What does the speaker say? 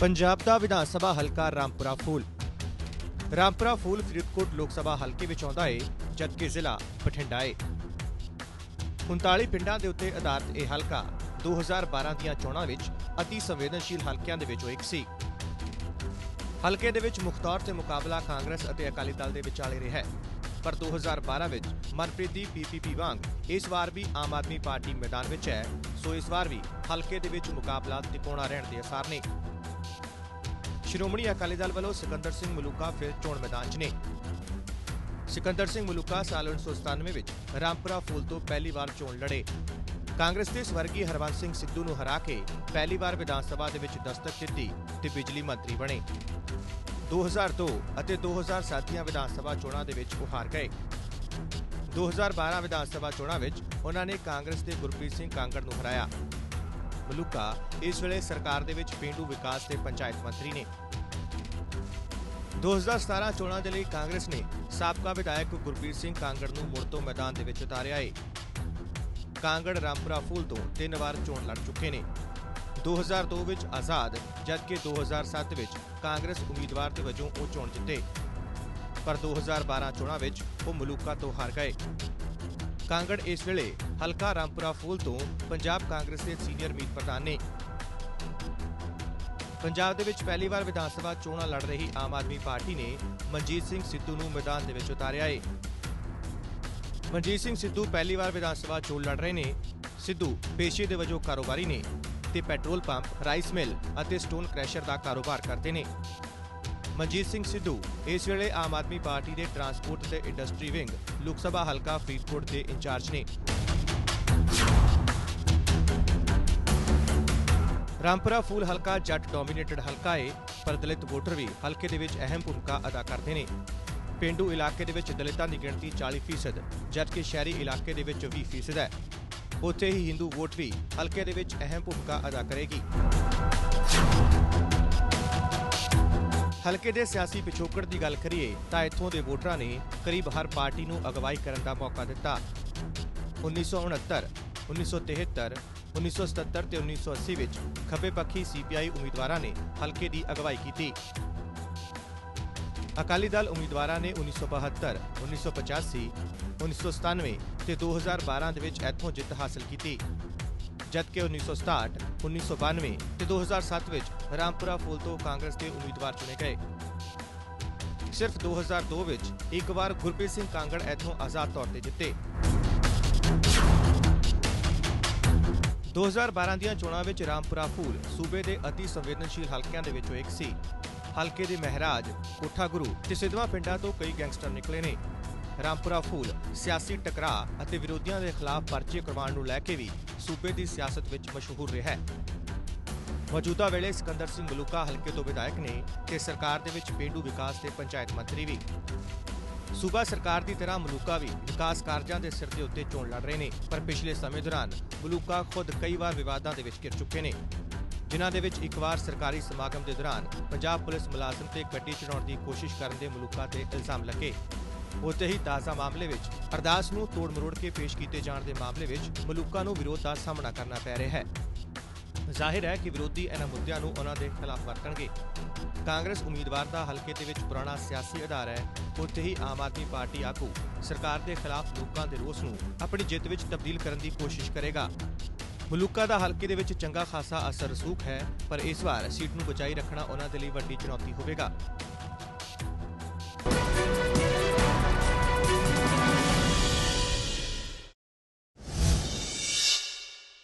ਪੰਜਾਬ ਦਾ ਵਿਧਾਨ ਸਭਾ ਹਲਕਾ ਰਾਮਪੁਰਾ ਫੂਲ। ਰਾਮਪੁਰਾ ਫੂਲ ਫਰੀਦਕੋਟ ਲੋਕ ਸਭਾ ਹਲਕੇ ਵਿੱਚ ਆਉਂਦਾ ਏ, ਜਦਕਿ ਜ਼ਿਲ੍ਹਾ ਬਠਿੰਡਾ ਏ। 39 ਪਿੰਡਾਂ ਦੇ ਉੱਤੇ ਆਧਾਰਿਤ ਇਹ ਹਲਕਾ 2012 ਦੀਆਂ ਚੋਣਾਂ ਵਿੱਚ ਅਤੀ ਸੰਵੇਦਨਸ਼ੀਲ ਹਲਕਿਆਂ ਦੇ ਵਿੱਚੋਂ ਇੱਕ ਸੀ। ਹਲਕੇ ਦੇ ਵਿੱਚ ਮੁੱਖ ਤੌਰ ਤੇ ਮੁਕਾਬਲਾ ਕਾਂਗਰਸ ਅਤੇ ਅਕਾਲੀ ਦਲ ਦੇ ਵਿਚਾਲੇ ਰਿਹਾ ਹੈ। ਪਰ 2012 ਵਿੱਚ ਮਨਪ੍ਰੀਤ ਦੀ ਪੀਪੀਪੀ ਵਾਂਗ ਇਸ ਵਾਰ ਵੀ ਆਮ ਆਦਮੀ ਪਾਰਟੀ ਮੈਦਾਨ ਵਿੱਚ ਹੈ, ਸੋ ਇਸ ਵਾਰ ਵੀ ਹਲਕੇ ਦੇ ਵਿੱਚ ਮੁਕਾਬਲਾ ਤਿਕੋਣਾ ਰਹਿਣ ਦੇ ਅਸਾਰ ਨੇ। ਸ਼੍ਰੋਮਣੀ ਅਕਾਲੀ ਦਲ ਵੱਲੋਂ ਸਿਕੰਦਰ ਸਿੰਘ ਮਲੂਕਾ ਫਿਰ ਚੋਣ ਮੈਦਾਨ 'ਚ ਨੇ। ਸਿਕੰਦਰ ਸਿੰਘ ਮਲੂਕਾ ਸਾਲ 1997 ਵਿੱਚ ਰਾਮਪੁਰਾ ਫੂਲ ਤੋਂ ਪਹਿਲੀ ਵਾਰ ਚੋਣ ਲੜੇ। ਕਾਂਗਰਸ ਦੇ ਸਵਰਗੀ ਹਰਵੰਸ ਸਿੰਘ ਸਿੱਧੂ ਨੂੰ ਹਰਾ ਕੇ ਪਹਿਲੀ ਵਾਰ ਵਿਧਾਨ ਸਭਾ ਦੇ ਵਿੱਚ ਦਸਤਕ ਦਿੱਤੀ ਤੇ ਬਿਜਲੀ ਮੰਤਰੀ ਬਣੇ। 2002 ਅਤੇ 2007 ਦੀਆਂ ਵਿਧਾਨ ਸਭਾ ਚੋਣਾਂ ਦੇ ਵਿੱਚ ਉਹ ਹਾਰ ਗਏ 2012 ਵਿਧਾਨ ਸਭਾ ਚੋਣਾਂ ਵਿੱਚ ਉਹਨਾਂ ਨੇ ਕਾਂਗਰਸ ਦੇ ਗੁਰਪ੍ਰੀਤ ਸਿੰਘ ਕਾਂਗੜ ਨੂੰ ਹਰਾਇਆ। ਮਲੂਕਾ ਇਸ ਵੇਲੇ ਸਰਕਾਰ ਦੇ ਵਿੱਚ ਪੇਂਡੂ ਵਿਕਾਸ ਤੇ ਪੰਚਾਇਤ ਮੰਤਰੀ ਨੇ। 2017 ਚੋਣਾਂ ਦੇ ਲਈ ਕਾਂਗਰਸ ਨੇ ਸਾਬਕਾ ਵਿਧਾਇਕ ਗੁਰਬੀਰ ਸਿੰਘ ਕਾਂਗੜ ਨੂੰ ਮੁੜ ਤੋਂ ਮੈਦਾਨ ਦੇ ਵਿੱਚ ਉਤਾਰਿਆ ਏ। ਕਾਂਗੜ ਰਾਮਪੁਰਾ ਫੂਲ ਤੋਂ ਤਿੰਨ ਵਾਰ ਚੋਣ ਲੜ ਚੁੱਕੇ ਨੇ। 2002 ਵਿੱਚ ਆਜ਼ਾਦ, ਜਦਕਿ 2007 ਵਿੱਚ ਕਾਂਗਰਸ ਉਮੀਦਵਾਰ ਦੇ ਵਜੋਂ ਉਹ ਚੋਣ ਜਿੱਤੇ। ਪਰ 2012 ਚੋਣਾਂ ਵਿੱਚ ਉਹ ਮਲੂਕਾ ਤੋਂ ਹਾਰ ਗਏ। ਕਾਂਗੜ ਇਸ ਵੇਲੇ ਹਲਕਾ ਰਾਮਪੁਰਾ ਫੂਲ ਤੋਂ ਪੰਜਾਬ ਕਾਂਗਰਸ ਦੇ ਸੀਨੀਅਰ ਮੀਤ ਪ੍ਰਧਾਨ ਨੇ। ਪੰਜਾਬ ਦੇ ਵਿੱਚ ਪਹਿਲੀ ਵਾਰ ਵਿਧਾਨ ਸਭਾ ਚੋਣਾਂ ਲੜ ਰਹੀ ਆਮ ਆਦਮੀ ਪਾਰਟੀ ਨੇ ਮਨਜੀਤ ਸਿੰਘ ਸਿੱਧੂ ਨੂੰ ਮੈਦਾਨ ਦੇ ਵਿੱਚ ਉਤਾਰਿਆ ਏ। ਮਨਜੀਤ ਸਿੰਘ ਸਿੱਧੂ ਪਹਿਲੀ ਵਾਰ ਵਿਧਾਨ ਸਭਾ ਚੋਣ ਲੜ ਰਹੇ ਨੇ। ਸਿੱਧੂ ਪੇਸ਼ੇ ਦੇ ਵਜੋਂ ਕਾਰੋਬਾਰੀ ਨੇ ਤੇ ਪੈਟਰੋਲ ਪੰਪ, ਰਾਈਸ ਮਿਲ ਅਤੇ ਸਟੋਨ ਕ੍ਰੈਸ਼ਰ ਦਾ ਕਾਰੋਬਾਰ ਕਰਦੇ ਨੇ। ਮਨਜੀਤ ਸਿੰਘ ਸਿੱਧੂ ਇਸ ਵੇਲੇ ਆਮ ਆਦਮੀ ਪਾਰਟੀ ਦੇ ਟਰਾਂਸਪੋਰਟ ਤੇ ਇੰਡਸਟਰੀ ਵਿੰਗ, ਲੋਕ ਸਭਾ ਹਲਕਾ ਫਰੀਦਕੋਟ ਦੇ ਇੰਚਾਰਜ ਨੇ। ਰਾਮਪੁਰਾ ਫੂਲ ਹਲਕਾ ਜੱਟ ਡੋਮੀਨੇਟਡ ਹਲਕਾ ਏ, ਪਰ ਦਲਿਤ ਵੋਟਰ ਵੀ ਹਲਕੇ ਦੇ ਵਿੱਚ ਅਹਿਮ ਭੂਮਿਕਾ ਅਦਾ ਕਰਦੇ ਨੇ। ਪਿੰਡੂ ਇਲਾਕੇ ਦੇ ਵਿੱਚ ਦਲਿਤਾਂ ਦੀ ਗਿਣਤੀ 40% ਜਦਕਿ ਸ਼ਹਿਰੀ ਇਲਾਕੇ ਦੇ ਵਿੱਚ 20% ਹੈ। ਉੱਥੇ ਹੀ ਹਿੰਦੂ ਵੋਟ ਵੀ ਹਲਕੇ ਦੇ ਵਿੱਚ ਅਹਿਮ ਭੂਮਿਕਾ ਅਦਾ ਕਰੇਗੀ। ਹਲਕੇ ਦੇ ਸਿਆਸੀ ਪਿਛੋਕੜ ਦੀ ਗੱਲ ਕਰੀਏ ਤਾਂ ਇੱਥੋਂ ਦੇ ਵੋਟਰਾਂ ਨੇ ਕਰੀਬ ਹਰ ਪਾਰਟੀ ਨੂੰ ਅਗਵਾਈ ਕਰਨ ਦਾ ਮੌਕਾ ਦਿੱਤਾ। 1969 1973 1977 ਤੇ 1980 ਵਿੱਚ ਖੱਬੇ ਪੱਖੀ ਸੀਪੀਆਈ ਉਮੀਦਵਾਰਾਂ ਨੇ ਹਲਕੇ ਦੀ ਅਗਵਾਈ ਕੀਤੀ। ਅਕਾਲੀ ਦਲ ਉਮੀਦਵਾਰਾਂ ਨੇ 1972 1985 1997 ਤੇ 2012 ਦੇ ਵਿੱਚ ਇੱਥੋਂ ਜਿੱਤ ਹਾਸਲ ਕੀਤੀ। ਜਦਕਿ 1967 1992 ਤੇ 2007 ਵਿੱਚ ਰਾਮਪੁਰਾ ਫੂਲ ਤੋਂ ਕਾਂਗਰਸ ਦੇ ਉਮੀਦਵਾਰ ਚੁਣੇ ਗਏ। ਸਿਰਫ 2002 ਵਿੱਚ ਇੱਕ ਵਾਰ ਗੁਰਪ੍ਰੀਤ ਸਿੰਘ ਕਾਂਗੜ ਇੱਥੋਂ ਆਜ਼ਾਦ ਤੌਰ ਤੇ ਜਿੱਤੇ। 2012 ਦੀਆਂ ਚੋਣਾਂ ਵਿੱਚ ਰਾਮਪੁਰਾ ਫੂਲ ਸੂਬੇ ਦੇ ਅਤੀ ਸੰਵੇਦਨਸ਼ੀਲ ਹਲਕਿਆਂ ਦੇ ਵਿੱਚੋਂ ਇੱਕ ਸੀ। ਹਲਕੇ ਦੇ ਮਹਿਰਾਜ ਕੋਠਾ ਗੁਰੂ ਤੇ ਸਿਧਵਾ ਪਿੰਡਾਂ ਤੋਂ ਕਈ ਗੈਂਗਸਟਰ ਨਿਕਲੇ ਨੇ। ਰਾਮਪੁਰਾ ਫੂਲ ਸਿਆਸੀ ਟਕਰਾਅ ਅਤੇ ਵਿਰੋਧੀਆਂ ਦੇ ਖਿਲਾਫ ਪਰਚੇ ਕਰਵਾਉਣ ਨੂੰ ਲੈ ਕੇ ਵੀ ਸੂਬੇ ਦੀ ਸਿਆਸਤ ਵਿੱਚ ਮਸ਼ਹੂਰ ਰਿਹਾ ਹੈ। ਮੌਜੂਦਾ ਵੇਲੇ ਸਿਕੰਦਰ ਸਿੰਘ ਮਲੂਕਾ ਹਲਕੇ ਤੋਂ ਵਿਧਾਇਕ ਨੇ ਤੇ ਸਰਕਾਰ ਦੇ ਵਿੱਚ ਪੇਂਡੂ ਵਿਕਾਸ ਤੇ ਪੰਚਾਇਤ ਮੰਤਰੀ ਵੀ। ਸੂਬਾ ਸਰਕਾਰ ਦੀ ਤਰ੍ਹਾਂ ਮਲੂਕਾ ਵੀ ਵਿਕਾਸ ਕਾਰਜਾਂ ਦੇ ਸਿਰ ਦੇ ਉੱਤੇ ਚੋਣ ਲੜ ਰਹੇ ਨੇ, ਪਰ ਪਿਛਲੇ ਸਮੇਂ ਦੌਰਾਨ ਮਲੂਕਾ ਖੁਦ ਕਈ ਵਾਰ ਵਿਵਾਦਾਂ ਦੇ ਵਿੱਚ ਘਿਰ ਚੁੱਕੇ ਨੇ। ਜਿਨ੍ਹਾਂ ਦੇ ਵਿੱਚ ਇੱਕ ਵਾਰ ਸਰਕਾਰੀ ਸਮਾਗਮ ਦੇ ਦੌਰਾਨ ਪੰਜਾਬ ਪੁਲਿਸ ਮੁਲਾਜ਼ਮ ਤੇ ਗੱਡੀ ਚੜਾਉਣ ਦੀ ਕੋਸ਼ਿਸ਼ ਕਰਨ ਦੇ ਮਲੂਕਾ ਤੇ ਇਲਜ਼ਾਮ ਲੱਗੇ। ਉੱਥੇ ਹੀ ਤਾਜ਼ਾ ਮਾਮਲੇ ਵਿੱਚ ਅਰਦਾਸ ਨੂੰ ਤੋੜ ਮਰੋੜ ਕੇ ਪੇਸ਼ ਕੀਤੇ ਜਾਣ ਦੇ ਮਾਮਲੇ ਵਿੱਚ ਮਲੂਕਾ ਨੂੰ ਵਿਰੋਧ ਦਾ ਸਾਹਮਣਾ ਕਰਨਾ ਪੈ ਰਿਹਾ ਹੈ। ਜ਼ਾਹਿਰ ਹੈ ਕਿ ਵਿਰੋਧੀ ਇਹਨਾਂ ਮੁੱਦਿਆਂ ਨੂੰ ਉਹਨਾਂ ਦੇ ਖਿਲਾਫ ਵਰਤਣਗੇ। ਕਾਂਗਰਸ ਉਮੀਦਵਾਰ ਦਾ ਹਲਕੇ ਦੇ ਵਿੱਚ ਪੁਰਾਣਾ ਸਿਆਸੀ ਆਧਾਰ ਹੈ। ਉੱਥੇ ਹੀ ਆਮ ਆਦਮੀ ਪਾਰਟੀ ਆਗੂ ਸਰਕਾਰ ਦੇ ਖਿਲਾਫ ਲੋਕਾਂ ਦੇ ਰੋਸ ਨੂੰ ਆਪਣੀ ਜਿੱਤ ਵਿੱਚ ਤਬਦੀਲ ਕਰਨ ਦੀ ਕੋਸ਼ਿਸ਼ ਕਰੇਗਾ। ਮਲੂਕਾ ਦਾ ਹਲਕੇ ਦੇ ਵਿੱਚ ਚੰਗਾ ਖਾਸਾ ਅਸਰ ਰਸੂਖ ਹੈ, ਪਰ ਇਸ ਵਾਰ ਸੀਟ ਨੂੰ ਬਚਾਈ ਰੱਖਣਾ ਉਹਨਾਂ ਦੇ ਲਈ ਵੱਡੀ ਚੁਣੌਤੀ ਹੋਵੇਗਾ।